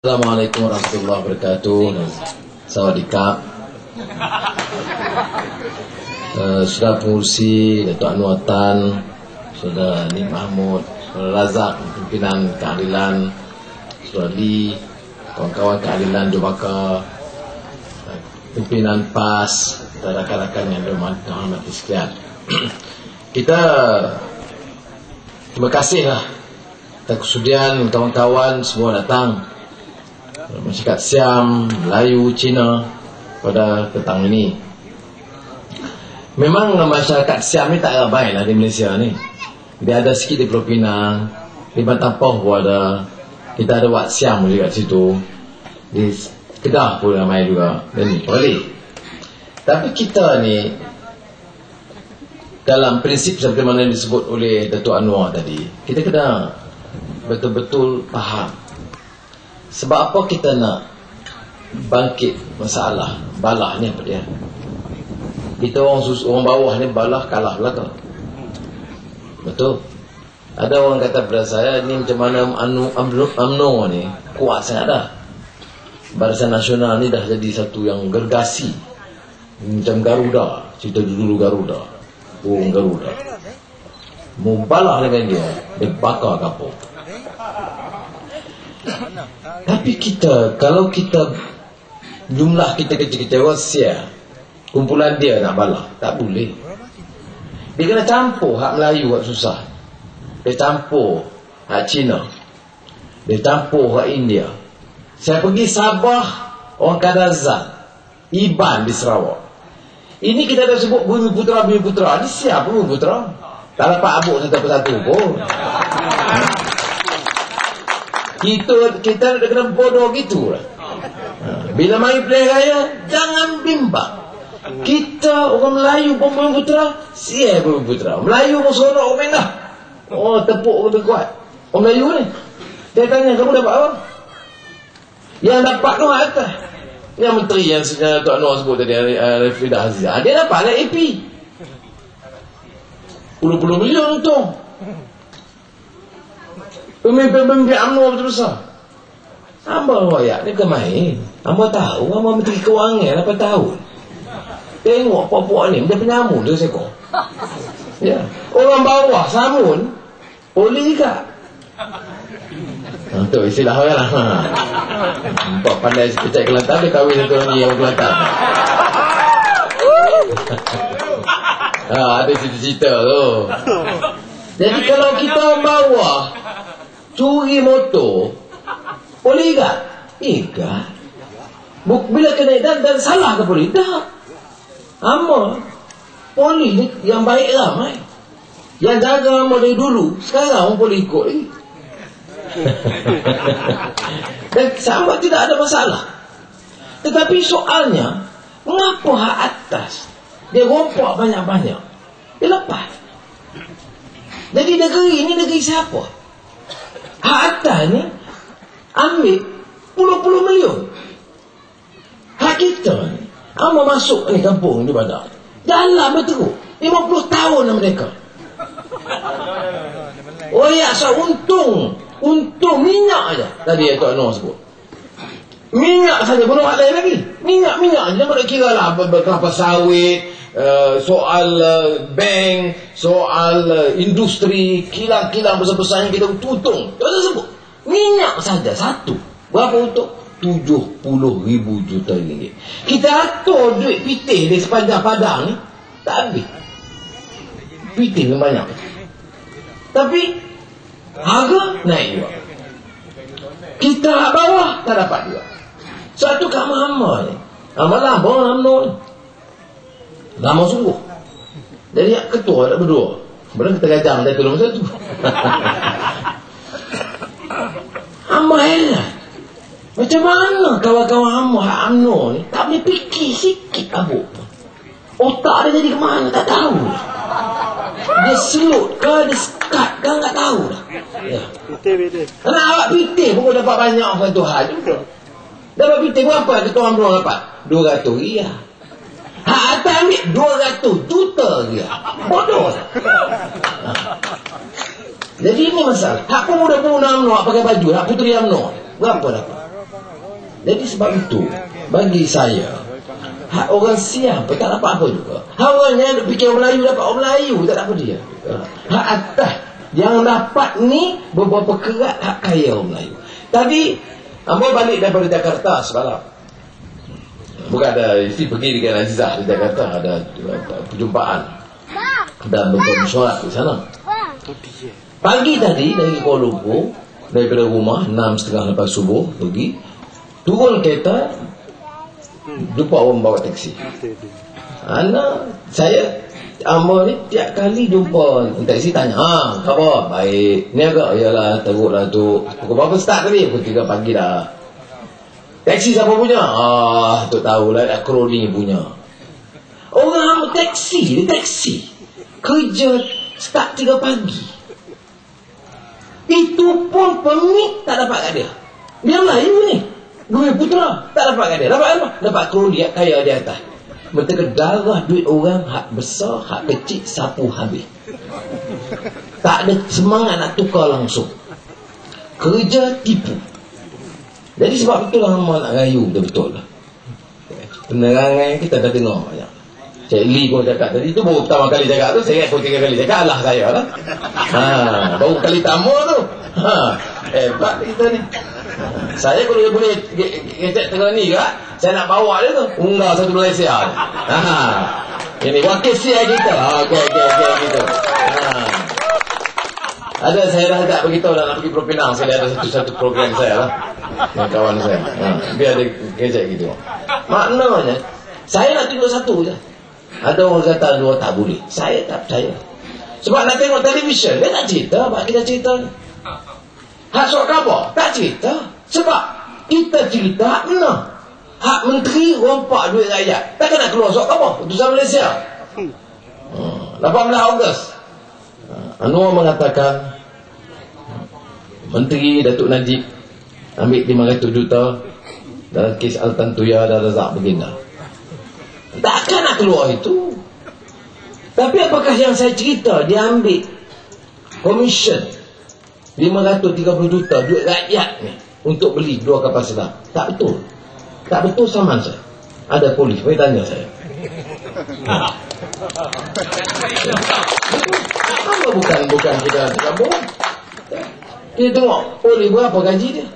Assalamualaikum warahmatullahi wabarakatuh. Sawadikap. Uh, sudah pengurusi Datuk Anwar Tan, sudah Nik Mahmud, sudah Razak, pimpinan keadilan, sudah Lee, kawan-kawan keadilan Jobaka, uh, pimpinan PAS, dan rakan-rakan yang dihormati sekalian. Kita terima kasihlah atas kesudian kawan-kawan semua datang masyarakat Siam, Melayu, Cina pada petang ini. Memang masyarakat Siam ni tak ramai lah di Malaysia ni. Dia ada sikit di Pulau Pinang, di Bantampah pun ada. Kita ada Wat Siam juga di situ. Di Kedah pun ramai juga. Dan ni. Tapi kita ni, dalam prinsip seperti mana yang disebut oleh Datuk Anwar tadi, kita kena betul-betul faham sebab apa kita nak bangkit masalah balah ni apa dia? Kita orang sus orang bawah ni balah kalah belaka. Betul? Ada orang kata pada saya ni macam mana anu amno, amno ni kuat sangat dah. Barisan Nasional ni dah jadi satu yang gergasi. Macam Garuda, cerita dulu Garuda. Burung Garuda. Mau balah dengan dia, dia bakar kapal. Tapi kita Kalau kita Jumlah kita kecil-kecil Wasia Kumpulan dia nak balas Tak boleh. Dia kena campur Hak Melayu hak susah. Dia campur Hak Cina. Dia campur hak India. Saya pergi Sabah Orang Kadazan Iban di Sarawak. Ini kita dah sebut Bumi Putra Bumi Putra. Ini siapa Bumi Putra? Tak dapat abuk satu-satu pun kita kita nak kena bodoh gitu lah. Ha. Bila main play raya, jangan bimbang. Kita orang Melayu pun putra, siap pun putra. Melayu pun sorok orang main dah. Oh, tepuk lebih kuat. Orang Melayu ni. Dia tanya, kamu dapat apa? Yang dapat tu atas. Yang menteri yang sebenarnya Tuan Noor sebut tadi, Rafida Azizah. Dia dapat lah AP. Puluh-puluh milion untung. Pemimpin-pemimpin UMNO betul besar. Hamba rakyat ni bukan main. Hamba tahu, hamba menteri kewangan apa tahun. Tengok puak-puak ni, dia penyamun tu sekor. Ya. Orang bawah samun, boleh juga. Untuk istilah orang lah. Nampak pandai sekecek Kelantan, dia kahwin satu orang yang Kelantan. ha, ada cerita-cerita tu. Jadi kalau kita bawah, curi motor. Boleh tak? Ikat. Bila kena dan, dan salah ke boleh? tak. Ama polis yang baik ramai yang jaga ama dari dulu sekarang orang boleh ikut lagi. Dan sama tidak ada masalah. Tetapi soalnya mengapa hak atas dia rompak banyak-banyak? Dia lepas. Jadi negeri ini negeri siapa Hak atas ni ambil puluh-puluh million. Hak kita ni Amo masuk ni kampung di Badar. Jalan betul. 50 tahun lah mereka. Oh ya, so untung. Untung minyak aja. Tadi yang Tuan Noor sebut. Minyak saja, belum ada lagi. Minyak-minyak aja. Jangan kira lah berapa sawit, uh, soal uh, bank, soal uh, industri, kilang-kilang besar-besar yang kita tutung. Kita sebut. Minyak saja satu. Berapa untuk? 70 ribu juta ringgit. Kita atur duit pitih di sepanjang padang ni, tak habis. Pitih yang banyak. Tapi, harga naik juga. Kita bawah, tak dapat juga. Satu kat Muhammad ni. Amalah, bawah Muhammad ni. Lama sungguh. Jadi ketua ada berdua. Sebenarnya kita gajang dia tolong satu. Hamba heran. Macam mana kawan-kawan hamba hak UMNO ni tak boleh fikir sikit abu. Otak dia jadi ke mana tak tahu. Dia selut ke dia sekat ke tak tahu lah. Ya. Pitih-pitih. Nak awak pitih pun dapat banyak orang Tuhan. Dapat pitih berapa ketua UMNO dapat? 200 riyal. Hak atas ambil 200 juta dia. Bodoh. Jadi ini masalah. Hak pemuda-pemuda UMNO pakai baju. Hak puteri UMNO. Berapa dapat? Jadi sebab itu Bagi saya Hak orang siap tak dapat apa juga Hak orang yang fikir orang Melayu dapat orang Melayu Tak dapat dia Hak atas Yang dapat ni Beberapa kerat hak kaya orang Melayu Tadi Ambil balik daripada Jakarta semalam. Bukan ada Isteri pergi dengan Azizah di Jakarta Ada perjumpaan. Dan bermusyawarah di sana. Pagi tadi dari Kuala Lumpur Daripada rumah enam setengah lepas subuh Pergi Turun kereta Jumpa orang bawa teksi Anak Saya Amba ni tiap kali jumpa. Teksi tanya Ha khabar? Baik. Ni agak Yalah teruk lah tu. Pukul berapa start tadi? Pukul 3 pagi dah. Teksi siapa punya? Ah tu tahulah Dah kroni punya. Orang hamba teksi Dia teksi Kerja Start 3 pagi. Itu pun Permit tak dapat kat dia. Dia Melayu ni. Duit putra Tak dapat kat dia. Dapat apa? Dapat kroni dia kaya di atas Betapa darah duit orang Hak besar Hak kecil Sapu habis. Tak ada semangat nak tukar langsung. Kerja tipu. Jadi sebab itulah Hamba nak rayu betul-betul lah. Penerangan kita dah dengar banyak. Cik Lee pun cakap tadi tu baru pertama kali cakap tu saya pun tiga kali cakap Allah saya lah. Ha, baru kali tamu tu. Ha, hebat kita ni saya kalau boleh ngecek tengah ni kak saya nak bawa dia tu unggah satu Malaysia. Ha, ini wakil siap kita. Ha, ok ok ok gitu ha. ada saya dah tak beritahu dah nak pergi Pulau Pinang. Saya ada satu-satu program saya lah. Dengan kawan saya. Ha, biar dia ngecek gitu. Maknanya saya nak tengok satu je. Ada orang kata dua tak boleh. Saya tak percaya. Sebab nak tengok televisyen, dia tak cerita. Apa kita cerita. ni. Hak sok tak cerita. Sebab kita cerita hak mana. Hak menteri rompak duit rakyat. Tak kena keluar sok khabar. Putusan Malaysia. Hmm. 18 Ogos. Anwar mengatakan Menteri Datuk Najib ambil 500 juta dalam kes Al-Tantuya dan Razak Begina. Takkan nak keluar itu. Tapi apakah yang saya cerita dia ambil commission 530 juta duit rakyat ni untuk beli dua kapal selam. Tak betul. Tak betul sama saya. Ada polis, boleh tanya saya. Ha. Apa bukan bukan kita tidak bohong. Kita tengok polis berapa gaji dia.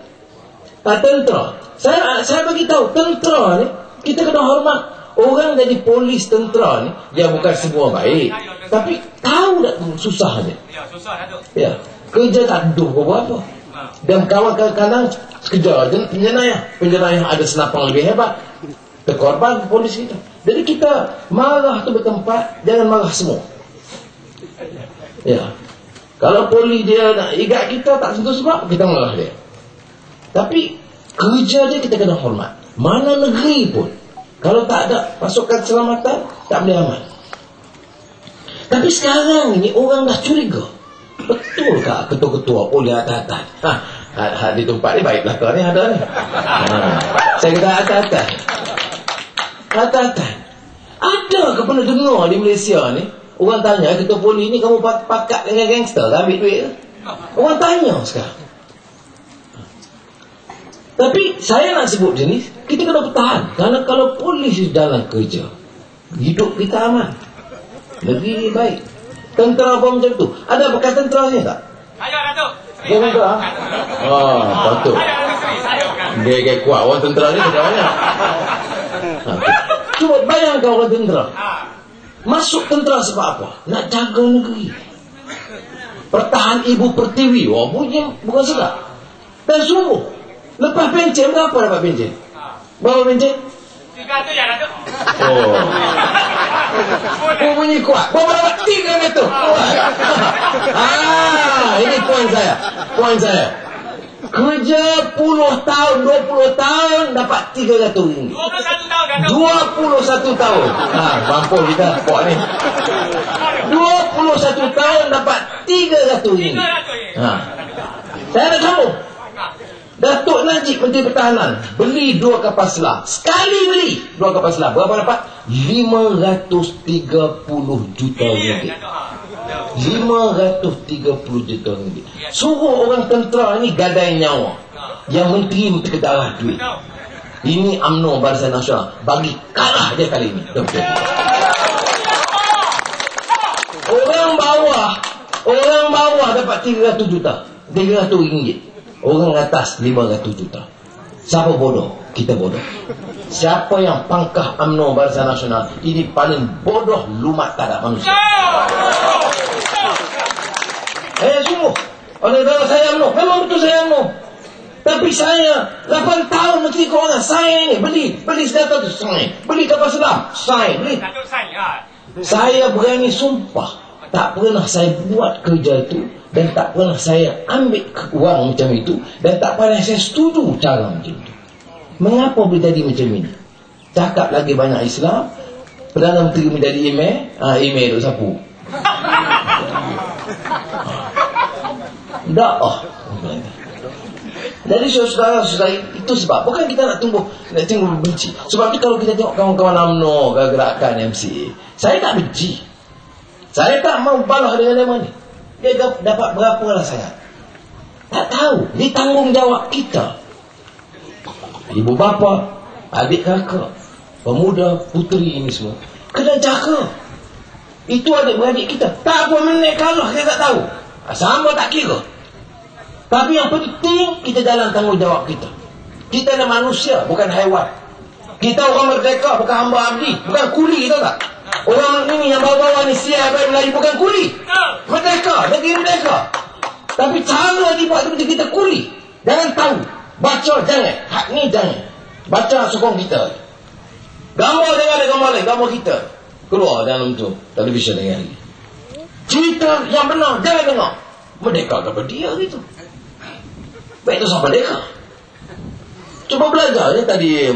Tak tentera. Saya saya bagi tahu tentera ni kita kena hormat Orang jadi polis tentera ni Dia bukan semua baik Tapi tahu tak susah dia Ya susah tu Ya Kerja tak duh apa-apa Dan kawan kadang Sekejar penjenayah. Penjenayah ada senapang lebih hebat. Terkorban polis kita Jadi kita marah tu bertempat Jangan marah semua. Ya. Kalau polis dia nak igat kita Tak sentuh sebab Kita marah dia. Tapi Kerja dia kita kena hormat. Mana negeri pun kalau tak ada pasukan keselamatan, tak boleh aman. Tapi sekarang ini orang dah curiga. Betul tak ketua-ketua boleh atas-atas? Ha, ha, ha, di tempat ni baiklah kau ni ada ni. Ha, saya kata atas-atas. Atas-atas. Ada ke pernah dengar di Malaysia ni? Orang tanya, ketua polis ni kamu pakat dengan gangster, ambil duit? Orang tanya sekarang. Tapi saya nak sebut sini kita kena bertahan. Kerana kalau polis dalam kerja, hidup kita aman. Negeri baik. Tentera apa macam tu? Ada bekas tentera ni tak? Ada, Datuk. Dia tentera? Oh, patut. Dia kayak kuat. Orang tentera ni ada banyak. Ha. Cuba bayangkan orang tentera. Masuk tentera sebab apa? Nak jaga negeri. Pertahan ibu pertiwi. Wah, bunyi bukan sedap. Dan sungguh, Lepas pencen berapa dapat pencen? Berapa pencen? Tiga tu ya Datuk. Oh. Oh bunyi kuat. Berapa dapat tiga tu? ah, ini poin saya. Poin saya. Kerja puluh tahun, dua puluh tahun dapat tiga ratus ringgit. Dua puluh satu tahun Dua puluh satu tahun. Ha, mampu kita buat ni. Dua puluh satu tahun dapat tiga ratus ringgit. Ha. Saya nak sambung. Datuk Najib Menteri Pertahanan beli dua kapal selam. Sekali beli dua kapal selam. Berapa dapat? 530 juta ringgit. 530 juta ringgit. Suruh orang tentera ni gadai nyawa. Yang menteri menteri darah duit. Ini UMNO Barisan Nasional. Bagi kalah dia kali ini. Orang bawah, orang bawah dapat 300 juta. 300 ringgit. Orang atas 500 juta. Siapa bodoh? Kita bodoh. Siapa yang pangkah UMNO Barisan Nasional ini paling bodoh lumat tak ada manusia. Eh sungguh. Oleh darah saya UMNO. Memang betul saya UMNO. Tapi saya 8 tahun menteri keuangan. Saya ini beli. Beli senjata tu. Saya. Beli kapal selam. Saya. Beli. Saya berani sumpah. Tak pernah saya buat kerja itu. Dan tak pernah saya ambil uang macam itu. Dan tak pernah saya setuju cara macam itu. Mengapa boleh jadi macam ini? Cakap lagi banyak Islam. Perdana Menteri menjadi email. Ah, email tu sapu. Tak. Oh. Jadi saudara-saudara itu sebab bukan kita nak tumbuh nak tumbuh benci. Sebab itu kalau kita tengok kawan-kawan UMNO gerakan MC, saya tak benci. Saya tak mau balas dengan dia ni. Dia dapat berapa lah saya. Tak tahu. Ini tanggungjawab kita. Ibu bapa, adik kakak, pemuda, puteri ini semua. Kena jaga. Itu adik-beradik kita. Tak apa minit kalah, kita tak tahu. Sama tak kira. Tapi yang penting kita dalam tanggungjawab kita. Kita adalah manusia, bukan haiwan. Kita orang merdeka, bukan hamba abdi, bukan kuli, tahu tak? Orang ini yang bawa-bawa ni siap baik Melayu bukan kuli. Merdeka, negeri merdeka. Tapi cara dibuat itu kita kuli. Jangan tahu. Baca jangan. Hak ni jangan. Baca sokong kita. Gambar jangan ada gambar lain. Gambar kita. Keluar dalam tu. Televisyen dengan hari. Cerita yang benar. Jangan dengar. Merdeka ke dia gitu. Baik itu sampai mereka. Cuba belajar ya tadi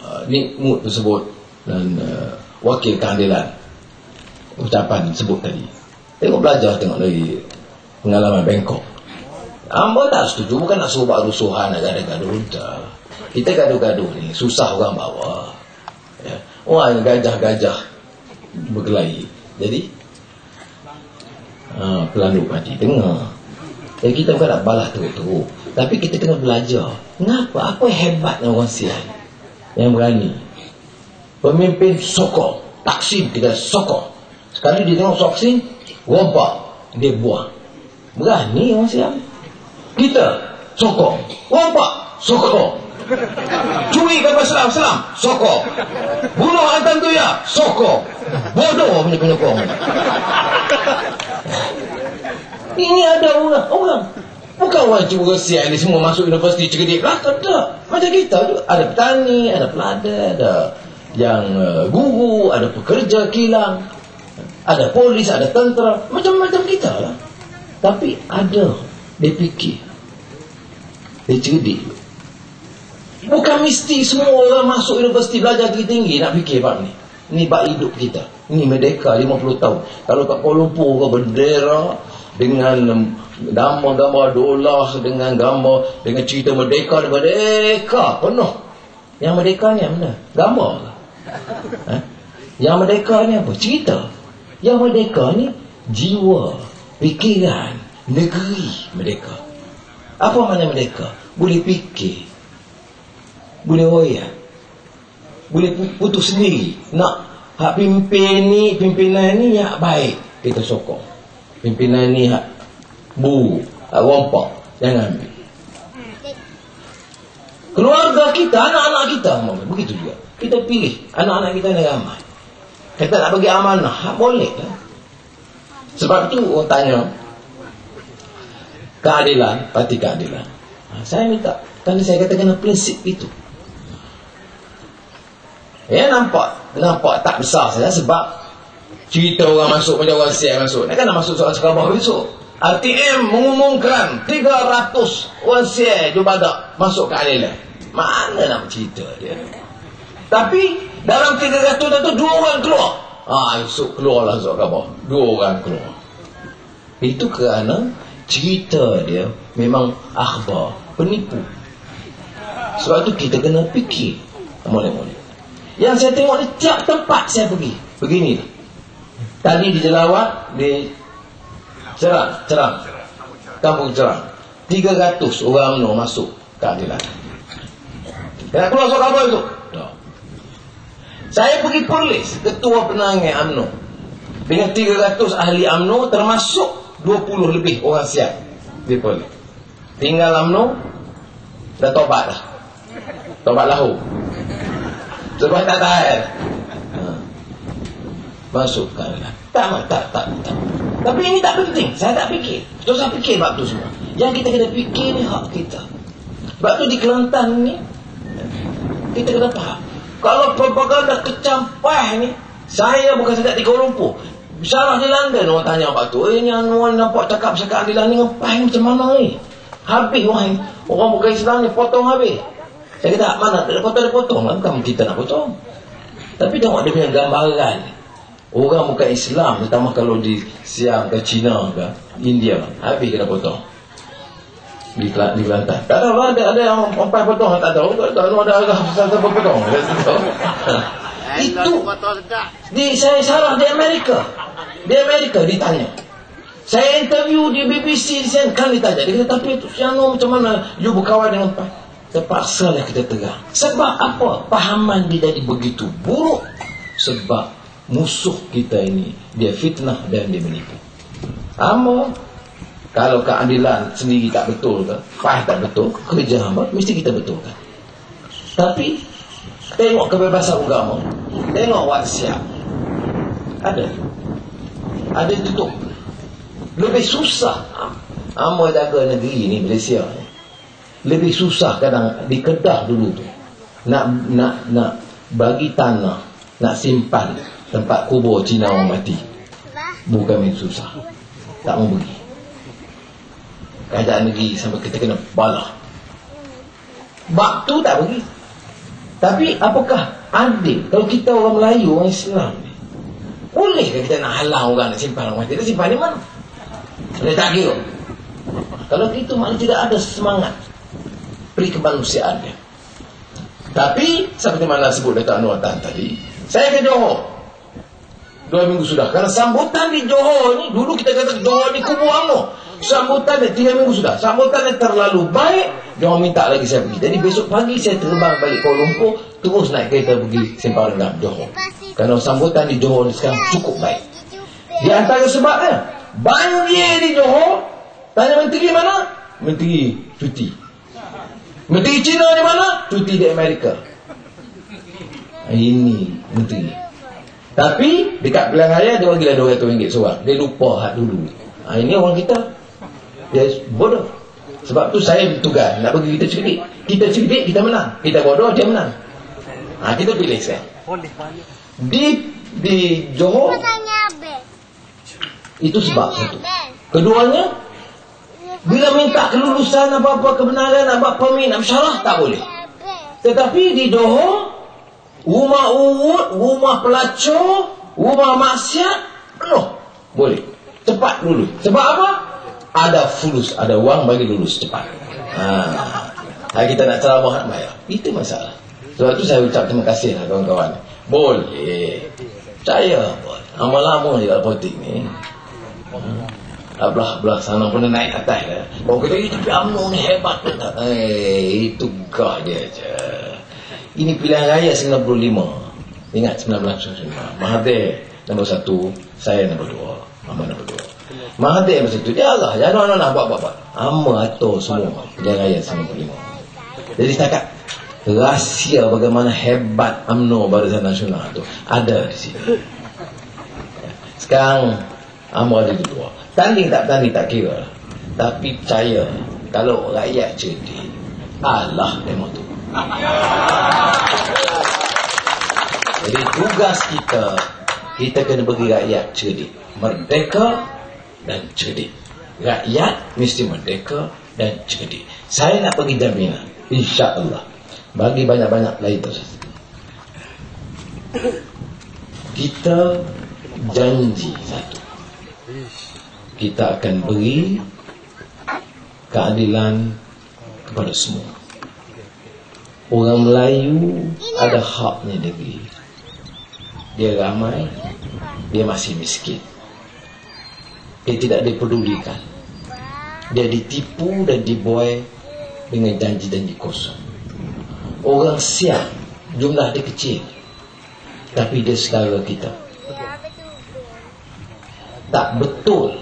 uh, Nick Mood tersebut dan uh, wakil keadilan ucapan sebut tadi. Tengok belajar tengok dari pengalaman Bangkok. Amba tak setuju bukan nak suruh buat rusuhan nak gaduh-gaduh Kita gaduh-gaduh ni susah orang bawa. Ya. Orang gajah-gajah berkelahi. Jadi ha, pelandu mati tengah. Jadi kita bukan nak balas teruk-teruk. Tapi kita kena belajar. Kenapa? Apa hebatnya orang sial? Yang berani. Pemimpin sokong. Taksim kita sokong. Sekali dia tengok soksim, rompak. Dia buang. Berani orang sial. Kita sokong. Rompak. Sokong. Curi kapal selam, selam. Sokong. Bunuh hantam tu ya. Sokong. Bodoh punya penyokong. Ini ada orang. Orang. Bukan wajib berusia ini semua masuk universiti cerdik. Lah, tak. Macam kita tu. Ada petani, ada pelada, ada yang uh, guru, ada pekerja kilang, ada polis, ada tentera. Macam-macam kita lah. Tapi ada. Dia fikir. Dia cerdik. Bukan mesti semua orang masuk universiti belajar tinggi-tinggi nak fikir Pak ni. Ini bak hidup kita. Ini merdeka 50 tahun. Kalau kat Kuala Lumpur ke bendera, dengan gambar-gambar dolar dengan gambar dengan cerita merdeka merdeka penuh yang merdeka ni apa gambar ke ha? yang merdeka ni apa? Cerita. Yang merdeka ni jiwa fikiran negeri merdeka. Apa makna merdeka? Boleh fikir boleh royak boleh putus sendiri. Nak hak pimpin ni pimpinan ni yang baik kita sokong. Pimpinan ni hak bu hak rompak jangan ambil keluarga kita anak-anak kita begitu juga kita pilih anak-anak kita yang ramai kita nak bagi amanah hak boleh lah sebab tu orang tanya keadilan parti keadilan ha, saya minta tadi saya kata kena prinsip itu ya nampak nampak tak besar saya sebab cerita orang masuk macam orang siap masuk. Nak kan nak masuk soal sekarang besok. RTM mengumumkan 300 orang siap jubadak masuk ke Alilah. Mana nak cerita dia? Tapi dalam 300 tu dua orang keluar. Ah, esok keluarlah Zul Khabar. Dua orang keluar. Itu kerana cerita dia memang akhbar, penipu. Sebab tu kita kena fikir. Boleh-boleh. Yang saya tengok ni tiap tempat saya pergi. Begini. Tadi di Jelawat Di Cerang Cerang Kampung Cerang 300 orang UMNO masuk keadilan Nak keluar soal kabel tu. Tak. Saya pergi polis, ketua penangai UMNO. Dengan 300 ahli UMNO termasuk 20 lebih orang siap di polis. Tinggal UMNO, dah tobat dah. Tobat lahu. Sebab tak tahan. Ha. Masukkanlah. Tak, tak, tak, tak. Tapi ini tak penting. Saya tak fikir. Terus saya fikir bab tu semua. Yang kita kena fikir ni hak kita. Sebab tu di Kelantan ni, kita kena faham. Kalau propaganda kecampah ni, saya bukan sedap di Kuala Lumpur. Salah di London orang tanya apa tu. Eh, ni orang nampak cakap-cakap di London ngepah macam mana ni? Habis orang Orang bukan Islam ni potong habis. Saya kata, mana? Ada potong, ada potong. Bukan kita nak potong. Tapi tengok dia punya gambaran. Orang bukan Islam, terutama kalau di Siam ke China ke India, habis kena potong di di Kelantan. Tak tahu ada ada yang empat potong tak tahu. Tak tahu ada ada satu potong. Itu di saya salah di Amerika. Di Amerika ditanya. Saya interview di BBC di sana kan ditanya. Dia kata tapi itu siano macam mana you berkawan dengan empat? Terpaksa lah kita tegang. Sebab apa? Pahaman dia jadi begitu buruk. Sebab musuh kita ini dia fitnah dan dia menipu. Amo kalau keadilan sendiri tak betul ke, faham tak betul, kerja hamba mesti kita betulkan. Tapi tengok kebebasan agama, tengok WhatsApp. Ada. Ada tutup. Lebih susah hamba jaga negeri ni Malaysia ni. Lebih susah kadang di Kedah dulu tu. Nak nak nak bagi tanah, nak simpan tempat kubur Cina orang mati. Bukan main susah. Tak mau pergi keadaan negeri sampai kita kena balah. Bak tu tak pergi. Tapi apakah adil kalau kita orang Melayu, orang Islam ni? Bolehkah kita nak halang orang nak simpan orang? Dia simpan di mana? Dia tak kira. Kalau itu maknanya tidak ada semangat peri kemanusiaan dia. Tapi seperti mana sebut Dato' Anwar Tan tadi, saya ke Johor. Dua minggu sudah. Karena sambutan di Johor ni, dulu kita kata Johor ni kubu UMNO. Sambutan dia tiga minggu sudah. Sambutan dia terlalu baik. Orang minta lagi saya pergi. Jadi besok pagi saya terbang balik Kuala Lumpur. Terus naik kereta pergi Simpang Rendam Johor. Kerana sambutan di Johor ni sekarang cukup baik. Di antara sebabnya. Banjir di Johor. Tanya menteri mana? Menteri cuti. Menteri Cina di mana? Cuti di Amerika. Ini menteri. Tapi dekat pilihan raya dia bagilah RM200 seorang. Dia lupa hak dulu. Ha, ini orang kita dia bodoh. Sebab tu saya bertugas. Nak bagi kita cerdik. Kita cerdik kita menang. Kita bodoh dia menang. Ha, kita pilih saya di di Johor itu sebab satu. Keduanya bila minta kelulusan apa-apa kebenaran apa permit nak syarah tak boleh. Tetapi di Johor rumah urut rumah pelacur rumah maksiat penuh. Boleh. Cepat dulu. Sebab apa ada fulus, ada wang bagi lulus cepat. Ha. kita nak ceramah nak bayar. Itu masalah. Sebab tu saya ucap terima kasih lah kawan-kawan. Boleh. Percaya. Lama-lama je dalam politik ni. Ha. Belah-belah sana pun naik atas lah. Orang kata, eh, tapi UMNO ni hebat. Eh, itu gah dia je. Ini pilihan raya 95. Ingat 1995. Mahathir nombor satu, saya nombor dua. Mama nombor dua. Mahathir masa tu. Allah. Jangan nak nak buat buat buat. Hamba atur semua. Jalan raya 95 jadi setakat rahsia bagaimana hebat UMNO Barisan Nasional tu ada di sini sekarang hamba ada di dua tanding tak tanding tak kira. Tapi percaya kalau rakyat cerdik Allah memang tu. Jadi tugas kita kita kena bagi rakyat cerdik merdeka dan cerdik. Rakyat mesti merdeka dan cerdik. Saya nak pergi jaminan. InsyaAllah. Bagi banyak-banyak lain tu. Kita janji satu. Kita akan beri keadilan kepada semua. Orang Melayu ada haknya negeri. Dia ramai, dia masih miskin dia tidak dipedulikan. Dia ditipu dan dibuai dengan janji-janji kosong Orang siap Jumlah dia kecil Tapi dia segala kita. Tak betul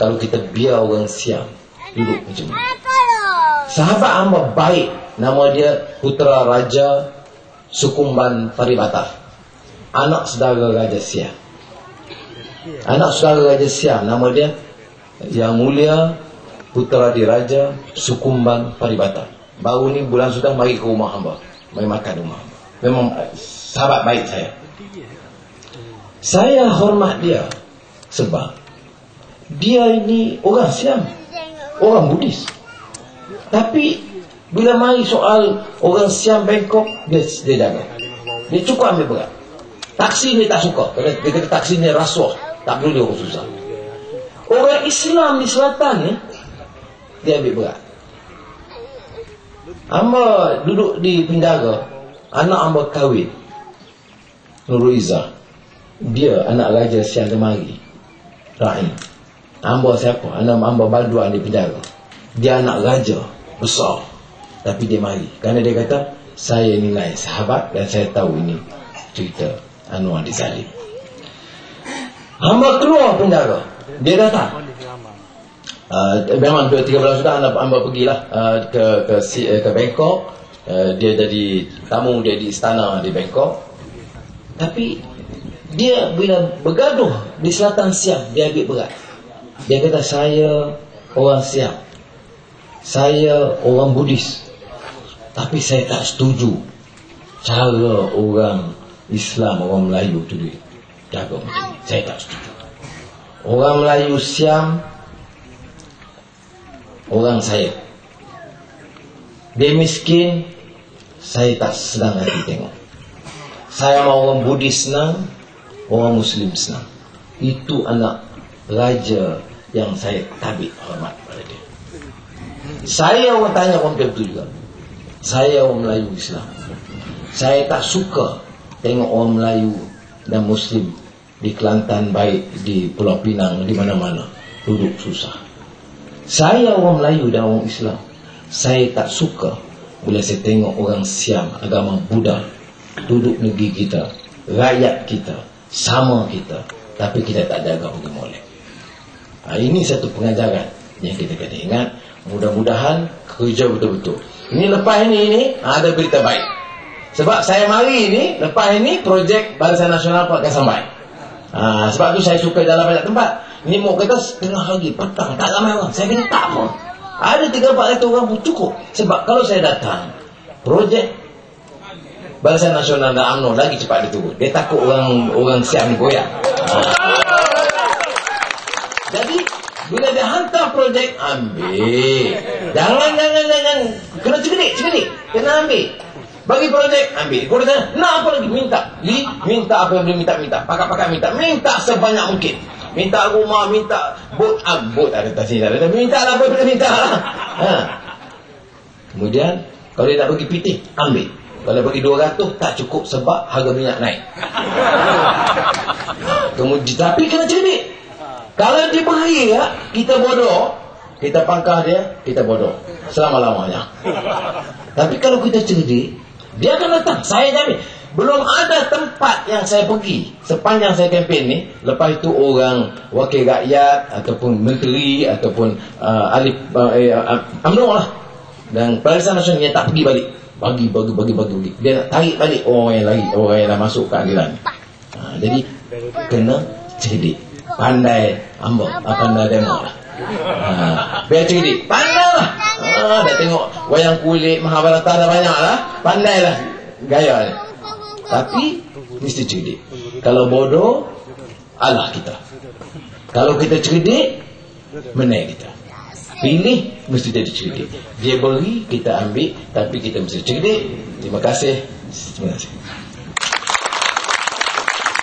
Kalau kita biar orang siap Duduk macam ni. Sahabat hamba baik. Nama dia Putera Raja Sukumban Paribata Anak saudara Raja Siap Anak saudara Raja Siam. Nama dia Yang mulia Putera Diraja Sukumban Paribata Baru ni bulan sudah Mari ke rumah hamba. Mari makan rumah hamba. Memang sahabat baik saya. Saya hormat dia Sebab Dia ini orang Siam. Orang Buddhis. Tapi Bila mari soal Orang Siam Bangkok Dia, dia jaga. Dia cukup ambil berat. Taksi ni tak suka. Dia kata taksi ni rasuah tak boleh orang susah. Orang Islam di selatan ni dia ambil berat. Amba duduk di penjara, anak amba kahwin. Nurul Izzah. Dia anak raja siang kemari. Rahim. Amba siapa? Anak amba baduan di penjara. Dia anak raja besar. Tapi dia mari. Kerana dia kata, saya nilai sahabat dan saya tahu ini cerita Anwar Dizalim. Hamba keluar penjara. Dia datang. Uh, memang 13 sudah anda hamba pergilah uh, ke ke uh, ke Bangkok. Uh, dia jadi tamu dia di istana di Bangkok. Tapi dia bila bergaduh di selatan Siam dia ambil berat. Dia kata saya orang Siam. Saya orang Buddhis. Tapi saya tak setuju cara orang Islam orang Melayu tu dia jaga macam. Saya tak setuju. Orang Melayu Siam, orang saya. Dia miskin, saya tak sedang hati tengok. Saya mau orang Buddhis senang, orang Muslim senang. Itu anak raja yang saya tabik hormat pada dia. Saya orang tanya orang betul juga. Saya orang Melayu Islam. Saya tak suka tengok orang Melayu dan Muslim di Kelantan baik di Pulau Pinang di mana-mana duduk susah. Saya orang Melayu dan orang Islam. Saya tak suka bila saya tengok orang Siam agama Buddha duduk negeri kita, rakyat kita, sama kita, tapi kita tak jaga pergi molek. Ha, ini satu pengajaran yang kita kena ingat. Mudah-mudahan kerja betul-betul. Ini lepas ini, ini ada berita baik. Sebab saya mari ini, lepas ini projek Barisan Nasional akan sampai. Ha, sebab tu saya suka dalam banyak tempat. Ni mau kata setengah lagi, petang, tak ramai orang. Saya tak pun. Ada tiga empat ratus orang pun cukup. Sebab kalau saya datang, projek Barisan Nasional dan UMNO lagi cepat dia turun. Dia takut orang orang siap ni goyang. Ha. Jadi, bila dia hantar projek, ambil. Jangan, jangan, jangan. Kena cekedik, cekedik. Kena ambil. Bagi projek, ambil. Kau kata, nak apa lagi? Minta. Li, minta apa yang boleh minta, minta. Pakat-pakat minta. Minta sebanyak mungkin. Minta rumah, minta bot. Ah, bot ada tak sini. Minta lah apa boleh minta lah. Ha. Kemudian, kalau dia nak bagi pitih, ambil. Kalau bagi 200, tak cukup sebab harga minyak naik. Kemudian, tapi kena cerdik. Kalau dia bahaya, kita bodoh. Kita pangkah dia, kita bodoh. Selama-lamanya. Tapi kalau kita cerdik, dia akan datang. Saya jamin. Belum ada tempat yang saya pergi sepanjang saya kempen ni. Lepas itu orang wakil rakyat ataupun menteri ataupun uh, ahli uh, eh, uh, UMNO lah. Dan Peralisan Nasional dia tak pergi balik. Bagi, bagi, bagi, bagi, bagi. Dia nak tarik balik orang yang lagi. Orang yang dah masuk ke. Uh, jadi, kena cerdik. Pandai ambak. Pandai demo lah. Ha, biar cerdik. Pandai lah. Ha, dah tengok wayang kulit Mahabharata dah banyak lah. Pandai lah gaya ni. Tapi mesti cerdik. Kalau bodoh, Allah kita. Kalau kita cerdik, menang kita. Pilih, mesti jadi cerdik. Dia beri, kita ambil. Tapi kita mesti cerdik. Terima kasih. Terima kasih.